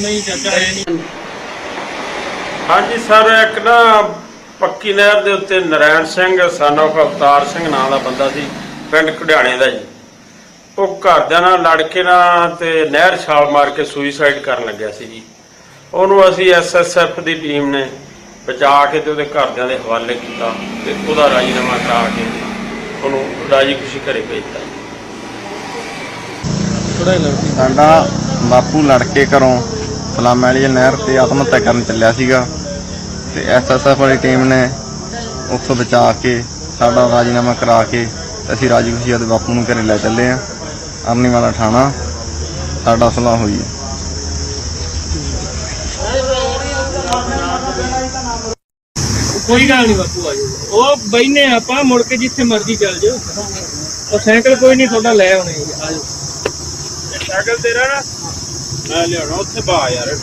ਨਹੀਂ ਚਾਚਾ ਹੈ ਨਹੀਂ। ਹਾਂਜੀ ਸਰ ਇੱਕ ਨਾ ਪੱਕੀ ਨਹਿਰ ਦੇ ਉੱਤੇ ਨਰੈਣ ਸਿੰਘ of ਅਵਤਾਰ ਸਿੰਘ ਨਾਂ ਦਾ ਬੰਦਾ ਸੀ ਪਿੰਡ ਘੜਿਆਣੇ ਦਾ ਜੀ। ਉਹ ਘਰਦਿਆਂ ਨਾਲ ਲੜ ਕੇ ਨਾ ਤੇ ਨਹਿਰ ਛਾਲ ਮਾਰ ਕੇ ਸੁਈਸਾਈਡ ਕਰਨ ਲੱਗਿਆ ਸੀ ਜੀ। ਉਹਨੂੰ ਅਸੀਂ ਐਸਐਸਐਫ ਦੀ ਟੀਮ ਨੇ ਬਚਾ ਕੇ ਤੇ ਉਹਦੇ ਘਰਦਿਆਂ ਦੇ ਹਵਾਲੇ ਕੀਤਾ ਤੇ ਉਹਦਾ ਰਾਜੀਨਾਮਾ ਕਰਾ ਕੇ ਉਹਨੂੰ ਰਾਜੀ ਖੁਸ਼ੀ ਘਰੇ ਭੇਜਤਾ ਜੀ। ਥੋੜਾ ਲੜਕੀ ਸਾਡਾ ਬਾਪੂ ਲੜ ਕੇ ਘਰੋਂ ਸਲਾਮਾ ਵਾਲੀ ਨਹਿਰ ਤੇ ਆਤਮ ਹੱਤਿਆ ਕਰਨ ਚੱਲਿਆ ਸੀਗਾ ਤੇ ਐਸਐਸਐਫ ਵਾਲੀ ਟੀਮ ਨੇ ਉੱਥੋਂ ਬਚਾ ਕੇ ਸਾਡਾ ਰਾਜੀਨਾਮਾ ਕਰਾ ਕੇ ਅਸੀਂ ਰਾਜੀ ਖੁਸ਼ੀ ਦੇ ਬਾਪੂ ਨੂੰ ਘਰੇ ਲੈ ਚੱਲੇ ਆ ਅਰਨੀ ਵਾਲਾ ਥਾਣਾ ਸਾਡਾ ਸੁਲਾਹ ਹੋਈ ਹੈ। ਕੋਈ ਗੱਲ ਨਹੀਂ ਬਾਪੂ ਆ ਉਹ ਬੈਨੇ ਆਪਾਂ ਮੁੜ ਕੇ ਜਿੱਥੇ ਮਰਜ਼ੀ ਚੱਲ ਜਾਓ। ਉਹ ਸਾਈਕਲ ਕੋਈ ਨਹੀਂ ਤੁਹਾਡਾ ਲੈ ਆਉਣੇ ਆ ਜਾਓ ਸਾਈਕਲ ਤੇਰਾ ਨਾ। ਮੈਂ ਲਿਆਉਣਾ ਉੱਥੇ ਬਾ ਯਾਰ।